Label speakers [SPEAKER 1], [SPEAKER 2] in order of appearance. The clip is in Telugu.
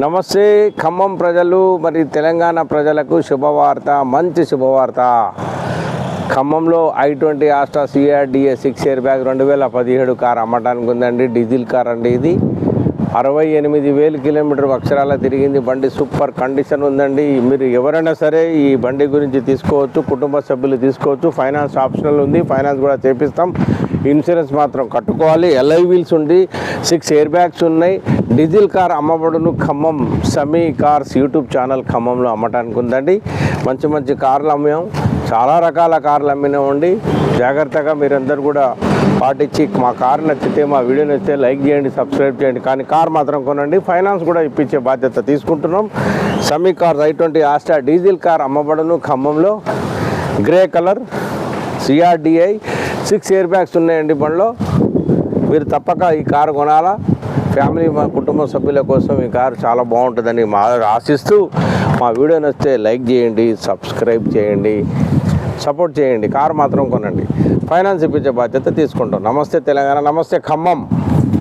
[SPEAKER 1] నమస్తే ఖమ్మం ప్రజలు మరి తెలంగాణ ప్రజలకు శుభవార్త మంచి శుభవార్త. ఖమ్మంలో I twenty Asta CRDi six air bag రెండు వేల పదిహేడు కార్ అమ్మటానికి ఉందండి డీజిల్ కార్ అండి ఇది. అరవై ఎనిమిది వేలు కిలోమీటర్ అక్షరాల తిరిగింది. బండి సూపర్ కండిషన్ ఉందండి. మీరు ఎవరైనా సరే ఈ బండి గురించి తీసుకోవచ్చు కుటుంబ సభ్యులు తీసుకోవచ్చు. ఫైనాన్స్ ఆప్షనల్ ఉంది. ఫైనాన్స్ కూడా చేపిస్తాం. ఇన్సూరెన్స్ మాత్రం కట్టుకోవాలి. ఎల్ఐ వీల్స్ ఉంది. సిక్స్ ఎయిర్ బ్యాగ్స్ ఉన్నాయి. డీజిల్ కార్ అమ్మబడును Khammam. Sami cars YouTube channel ఖమ్మంలో అమ్మటానికి ఉందండి. మంచి మంచి కార్లు అమ్మాం. చాలా రకాల కార్లు అమ్మినామండి జాగ్రత్తగా మీరందరూ కూడా పాటించి మా కారు నచ్చితే మా వీడియో నచ్చితే లైక్ చేయండి సబ్స్క్రైబ్ చేయండి. కానీ కార్ మాత్రం కొనండి. ఫైనాన్స్ కూడా ఇప్పించే బాధ్యత తీసుకుంటున్నాం. సమీ car I twenty Asta diesel car అమ్మబడును ఖమ్మంలో. Grey colour CRDi six air bags ఉన్నాయండి బండ్లో. మీరు తప్పక ఈ కారు కొనాలా? ఫ్యామిలీ మా కుటుంబ సభ్యుల కోసం ఈ కారు చాలా బాగుంటుందని మా ఆశిస్తూ మా వీడియో నచ్చితే లైక్ చేయండి సబ్స్క్రైబ్ చేయండి. సపోర్ట్ చేయండి కారు మాత్రం కొనండి. ఫైనాన్స్ ఇప్పించే బాధ్యత తీసుకుంటాం. నమస్తే తెలంగాణ నమస్తే ఖమ్మం.